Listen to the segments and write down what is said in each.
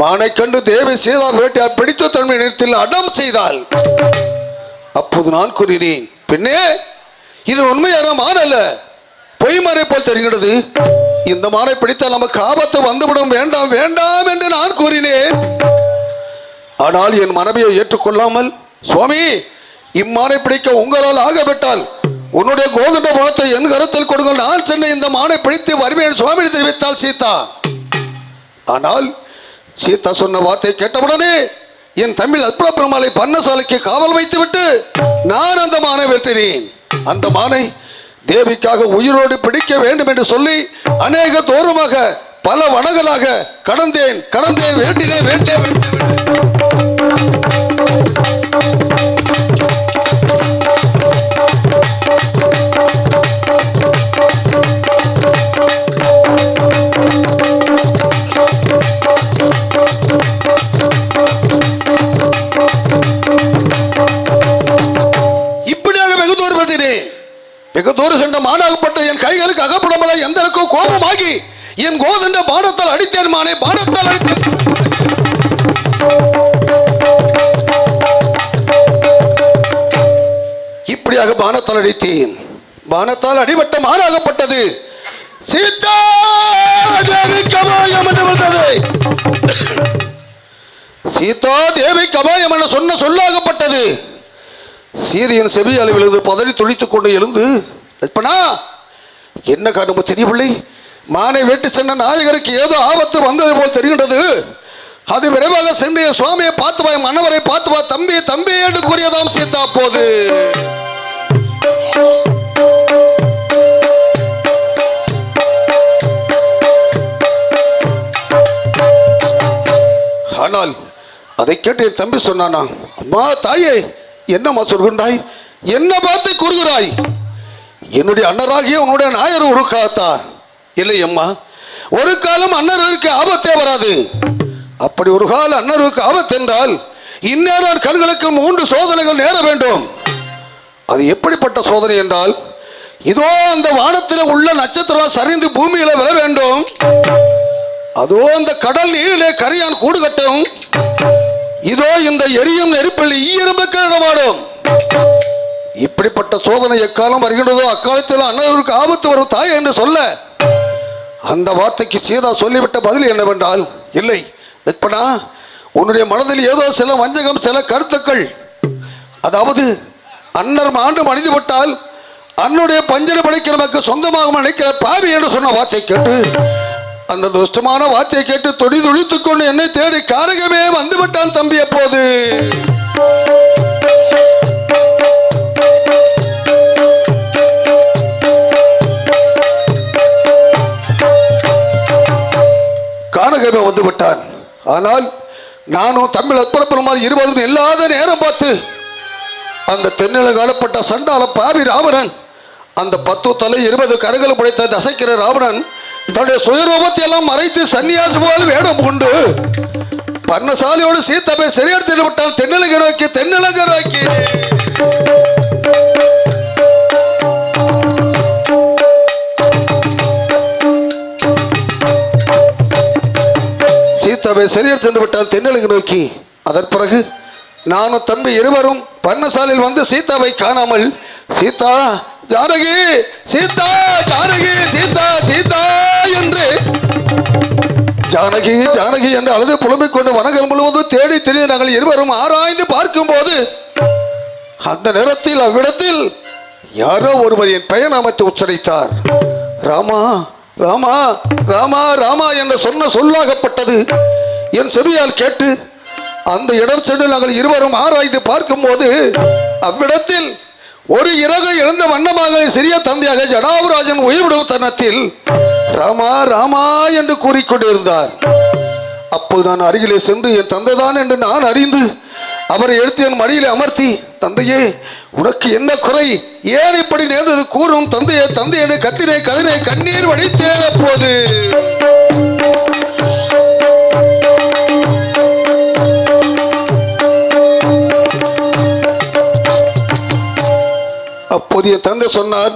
மானை கண்டு தேவி சீதா வேட்டையார் பிடித்த தன்மை நிறுத்தில் அடம் செய்தால் அப்போது நான் கூறினேன் பின்னே இது உண்மையான மான் அல்ல. பொய் மானை போல் தெரிகிறது இந்த மானை பிடித்தால் நமக்கு ஆபத்து வந்துவிடும். வேண்டாம் வேண்டாம் என்று நான் கூறினேன். ஆனால் என் மனைவியை ஏற்றுக்கொள்ளாமல் சுவாமி இம்மானை பிடிக்க உங்களால் ஆகவிட்டால் உன்னுடைய கோதண்ட பணத்தை என் கருத்தில் கொடுங்கள். நான் சென்னை இந்த மானை பிடித்து வருவேன். சுவாமி தெரிவித்தால் சீதா. ஆனால் சீதா சொன்ன வார்த்தை கேட்டவுடனே என் தமிழ் அற்புத பெருமாளை பன்னசாலைக்கு காவல் வைத்துவிட்டு நான் அந்த மானை வெட்டினேன் அந்த மானை தேவிக்காக உயிரோடு பிடிக்க வேண்டும் என்று சொல்லி அநேக தூரமாக பல வனங்களாக கடந்தேன் கடந்தேன் வேண்டினேன் வேண்டேன் வேண்டேன் பெருமானை அடித்தேன் பானத்தால் இப்படியாக பானத்தால் அடித்தேன் பானத்தால் அடிபட்ட மாறாகப்பட்டது. சீதா தேவி கமாயம் என்று வந்தது சீதா தேவி கமாயம் என்று சொன்ன சொல்லாகப்பட்டது. சீதையின் செவி அளவிலிருந்து பதறி துளித்துக் கொண்டு எழுந்து என்ன காரணமோ தெரியவில்லை. மானை வெட்டி சென்ற நாயகருக்கு ஏதோ ஆபத்து வந்தது போல் தெரிகின்றது. அது விரைவாக சென்று சுவாமியை பார்த்து வா என் மன்னவரை பார்த்து வா தம்பி தம்பி என்று கூறியதாம் சீதா போது. ஆனால் அதை கேட்டு என் தம்பி சொன்னானா அம்மா தாயே என்னம்மா சொல்கின்றாய்? என்ன பார்த்து கூறுகிறாய்? என்னுடைய அண்ணராகிய உன்னுடைய நாயர் உருக்காத்தான் இல்லையம்மா. இல்லை அம்மா ஒரு காலம் அண்ணருக்கு ஆபத்தே வராது. அப்படி ஒரு கால அண்ணருக்கு ஆபத்து என்றால் இந்நேரம் கண்களுக்கு மூன்று சோதனைகள் நேர வேண்டும். அது எப்படிப்பட்ட சோதனை என்றால் இதோ அந்த வானத்தில் உள்ள நட்சத்திரம் சரிந்து பூமியில விழ வேண்டும். அதோ அந்த கடல் நீரிலே கரையான் கூடு கட்டும். இதோ இந்த எரியும் நெருப்பில் ஈயரம்புக்கு இடமாடும் இப்படிப்பட்ட சோதனை எக்காலம் வருகின்றதோ அக்காலத்தில் அண்ணருக்கு ஆபத்து வரும் தாய் என்று சொல்ல அந்த வார்த்தைக்கு சீதா சொல்லிவிட்ட பதில் என்னவென்றால் இல்லை வெப்பனா உன்னுடைய மனதில் ஏதோ சில வஞ்சகம் சில கருத்துக்கள் அதாவது அன்னர் ஆண்டு மனிது விட்டால் அன்னுடைய பஞ்சனை படைக்க நமக்கு சொந்தமாக நினைக்கிற பாவி என்று சொன்ன வார்த்தை கேட்டு அந்த துஷ்டமான வார்த்தையை கேட்டு தொடி துடித்துக் கொண்டு என்னை தேடி காரகமே வந்துவிட்டான் தம்பி அப்போது. காரகமே வந்து விட்டான் ஆனால் நானும் தமிழ் அற்புத இருபதும் இல்லாத நேரம் பார்த்து அந்த தென்னில காலப்பட்ட சண்டால பாவி ராவணன் அந்த பத்து தலை இருபது கரங்கள் படைத்த தசைக்கிற ராவணன் தன்னுடைய சுயரூபத்தை எல்லாம் மறைத்து சன்னியாசி போல் வேடம் கொண்டு பர்ணசாலியோடு சீதாவை சரியாடுத்து விட்டான். தென்னிலங்கை நோக்கி தென்னிலங்கை நோக்கி. சீதாவை சரியார் சென்று விட்டால் தென்னலுக்கு நோக்கி அதன் பிறகு நானும் தம்பி இருவரும் பர்ணசாலையில் வந்து சீதாவை காணாமல் சீதா ஜானகி சீதா ஜானகி சீதா சீதா என்று ஜானகி ஜானகி என்று அழுது புலம்பிக் கொண்டு வனங்கள் முழுவதும் தேடி திரிந்து நாங்கள் இருவரும் ஆராய்ந்து பார்க்கும்போது அந்த நேரத்தில் அவ்விடத்தில் யாரோ ஒருவர் என் பெயர் நாமத்தை உச்சரித்தார். ராமா ராமா ராமா ராமா என்று சொன்ன சொல்லாகப்பட்டது. என் செவியால் கேட்டு அந்த இடம் சென்று நாங்கள் இருவரும் ஆராய்ந்து பார்க்கும்போது அவ்விடத்தில் ஒரு இறகு இழந்த வண்ணமாக சிறிய தந்தையாக ஜடாபுராஜன் உயிர்விடும் தனத்தில் ராமா ராமா என்று கூறிக்கொண்டிருந்தார் அப்போது நான் அருகிலே சென்று என் தந்தைதான் என்று நான் அறிந்து அவரை எடுத்து என் மடியிலே அமர்த்தி தந்தையே உனக்கு என்ன குறை? ஏன் இப்படி நேர்ந்தது? கூறும் தந்தையே தந்தையே கத்தினே கதிரை கண்ணீர் வடித்தேன் போது அப்போது தந்தை சொன்னார்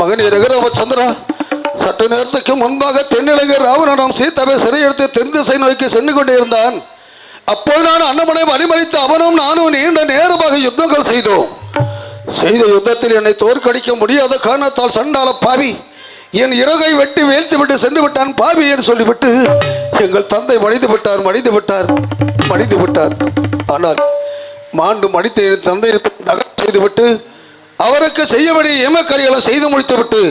மகனே ரகுராமச்சந்திரா சற்று நேரத்துக்கு முன்பாக தென்னிலங்கை ராவணனம் சீதாவை சிறையெடுத்து தென் திசை நோக்கி சென்று கொண்டிருந்தான். அப்போது நான் அண்ணமனை வழிமறித்து அவனும் நானும் நீண்ட நேரமாக யுத்தங்கள் செய்தோம். செய்த யுத்தத்தில் என்னை தோற்கடிக்க முடியாத காரணத்தால் சண்டால பாவி என் இறகை வெட்டி வீழ்த்து விட்டு சென்று விட்டான் பாவி என்று சொல்லிவிட்டு எங்கள் தந்தை மடிந்து விட்டார் மடிந்து விட்டார் மடிந்து விட்டார். ஆனால் மாண்டு மடித்த என் தந்தை நகர் செய்துவிட்டு அவருக்கு செய்ய வேண்டிய செய்து முடித்துவிட்டு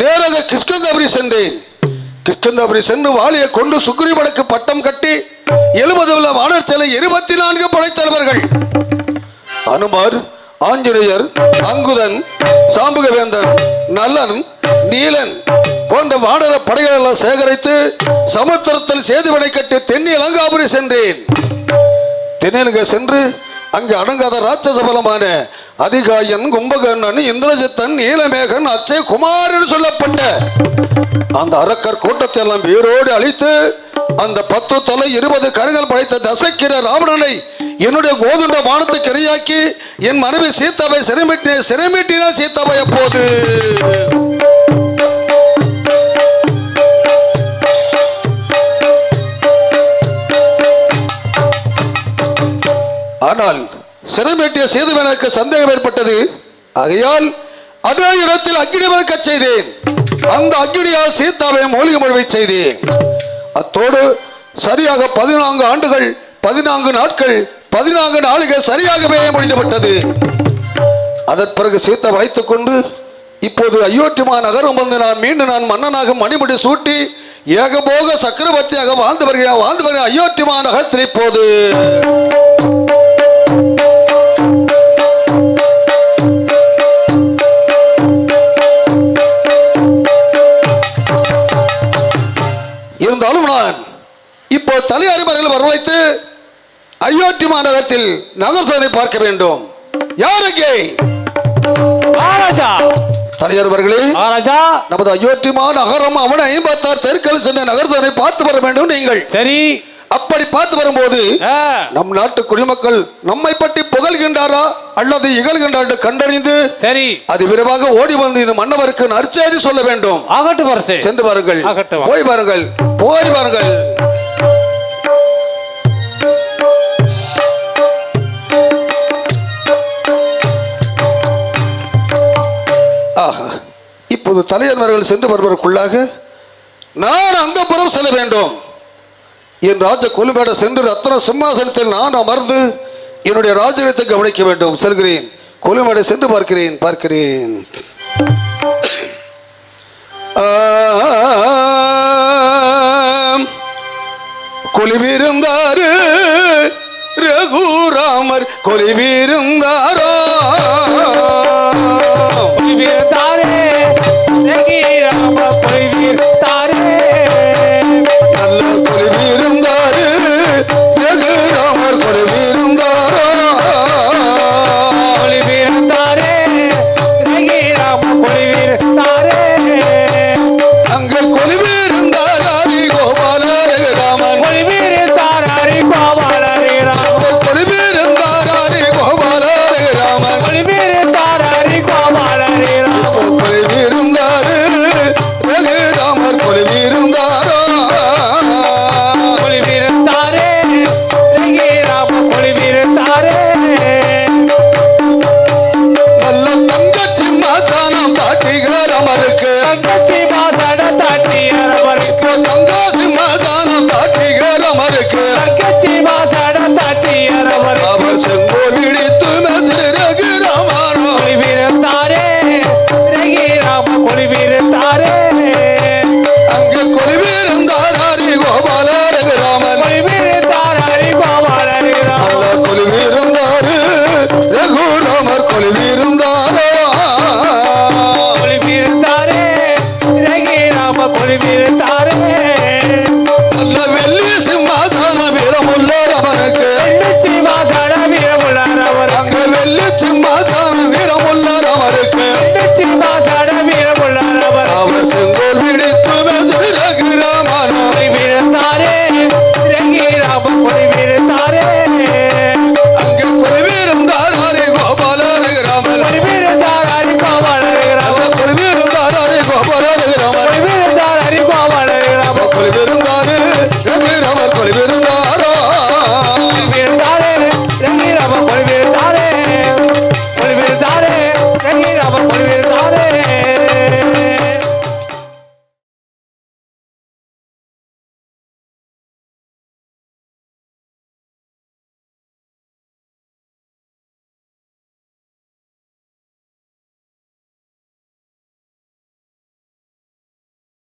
நேராக கிஷ்கந்தாபுரி சென்றேன். கிஷ்கந்தாபுரி சென்று வாளியை கொண்டு சுக்ரீவனுக்கு பட்டம் கட்டி எழுபது உள்ள வானர் சிலை இருபத்தி நான்கு படைத்தலைவர்கள் அனுமார் ஆஞ்சநேயர் அங்குதன் சாம்புகவேந்தன் நல்லன் நீலன் போன்ற வானர படைகளெல்லாம் சேகரித்து சமுத்திரத்தில் சேதுவனை கட்டி தென்னிலங்காபுரி சென்றேன். தென்னிலங்க சென்று அங்கு அடங்காத ராட்சச பலமான அதிகாயன் கும்பகர்ணன் இந்திரஜித்தன் நீலமேகன் அச்சய குமாரன் என்று சொல்லப்பட்ட அந்த அரக்கர் கூட்டத்தை எல்லாம் வேரோடு அழித்து அந்த பத்து தலை இருபது கருங்கள் படைத்த தசக்கிர ராவணனை என்னுடைய கோதுண்ட வானத்துக்கு இரையாக்கி என் மனைவி சீதாவை சிறைமிட்டின சிறைமிட்டினா சீதாவை அப்போது. ஆனால் சிறைமேட்டிய சேதுவனுக்கு சந்தேகம் ஏற்பட்டது. ஆகையால் அதே இடத்தில் அக்னி வளர்க்கச் செய்தேன். அந்த அக்னியால் சீதாவை மூலிகை முழுவை செய்தேன். அத்தோடு சரியாக பதினான்கு ஆண்டுகள் பதினான்கு நாட்கள் பதினான்கு நாளுகள் சரியாகவே முடிந்துவிட்டது. அதன் பிறகு சீத்தை வளைத்துக் கொண்டு இப்போது அயோத்தியமா நகரம் வந்து நான் மீண்டும் நான் மன்னனாக மணிமுடி சூட்டி ஏகபோக சக்கரவர்த்தியாக வாழ்ந்து வருகிறேன் வாழ்ந்து வருகிறேன் அயோத்தியமா நகரத்தில் இப்போது. அயோத்தி மாநகரத்தில் நகர் சோதனை பார்க்க வேண்டும். யாருக்கு? மகாராஜா. நமது அயோத்திமா நகரம் அவன் ஐம்பத்தாறு தெருக்கள் சென்ற நகர் சோதனை பார்த்து வர வேண்டும் நீங்கள். சரி. அப்படி பார்த்து வரும்போது நம் நாட்டு குடிமக்கள் நம்மை பற்றி புகழ்கின்றாரா அல்லது இகழ்கின்றார் கண்டறிந்து சரி. அது விரைவாக ஓடி வந்து இந்த மன்னவருக்கு நற்செய்தி சொல்ல வேண்டும். சென்று பாருங்கள். போய் பாருங்கள். போய் பாருங்கள். தலையன்மார்கள் சென்று வருவதற்குள்ளாக நான் அந்த புறம் செல்ல வேண்டும். என் ராஜ குலுமேட சென்று ரத்ன சிம்மாசனத்தில் நான் அமர்ந்து என்னுடைய ராஜ்யத்தை கவனிக்க வேண்டும். செல்கிறேன். குலுமேடை சென்று பார்க்கிறேன். பார்க்கிறேன். கொலிவிருந்தாரு ரகுராமர். கொலிவிருந்தாரோ கொலிவிருந்தாரே அவர் பல்வேறு